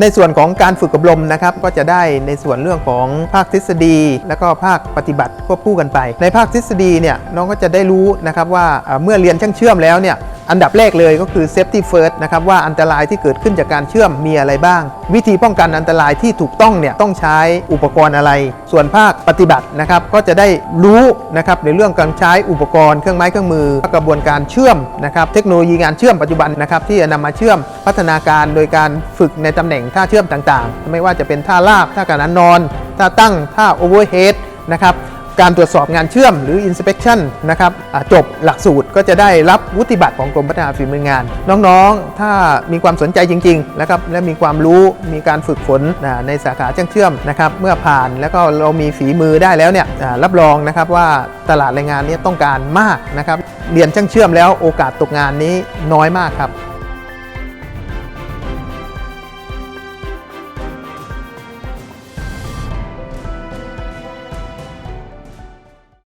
ในส่วนของการฝึกอบรมนะครับก็จะได้ในส่วนเรื่องของภาคทฤษฎี แล้วก็ภาคปฏิบัติควบคู่กันไป ในภาคทฤษฎีเนี่ยน้องก็จะได้รู้นะครับว่าเอ่อเมื่อเรียนช่างเชื่อมแล้วเนี่ย อันดับแรกเลยก็คือ safety first นะครับว่าอันตรายที่เกิดขึ้นจากการเชื่อมมีอะไรบ้าง วิธีป้องกันอันตรายที่ถูกต้องเนี่ยต้องใช้อุปกรณ์อะไร ส่วนภาคปฏิบัตินะครับก็จะได้รู้นะครับในเรื่องการใช้อุปกรณ์เครื่องไม้เครื่องมือกระบวนการเชื่อมนะครับเทคโนโลยีงานเชื่อมปัจจุบันนะครับที่จะนำมาเชื่อมพัฒนาการโดยการฝึกในตำแหน่งท่าเชื่อมต่างๆ ไม่ว่าจะเป็นท่าลาบท่าการนอนท่าตั้งท่าโอเวอร์เฮดนะครับ การตรวจสอบงานเชื่อมหรือ inspection นะครับจบหลักสูตรก็จะได้รับวุฒิบัตรของกรมพัฒนาฝีมืองาน น้องๆ ถ้ามีความสนใจจริงๆนะครับและมีความรู้มีการฝึกฝนในสาขาช่างเชื่อมนะครับเมื่อผ่านแล้วก็เรามีฝีมือได้แล้วเนี่ยรับรองนะครับว่าตลาดแรงงานนี้ต้องการมากนะครับเรียนช่างเชื่อมแล้วโอกาสตกงานนี้น้อยมากครับ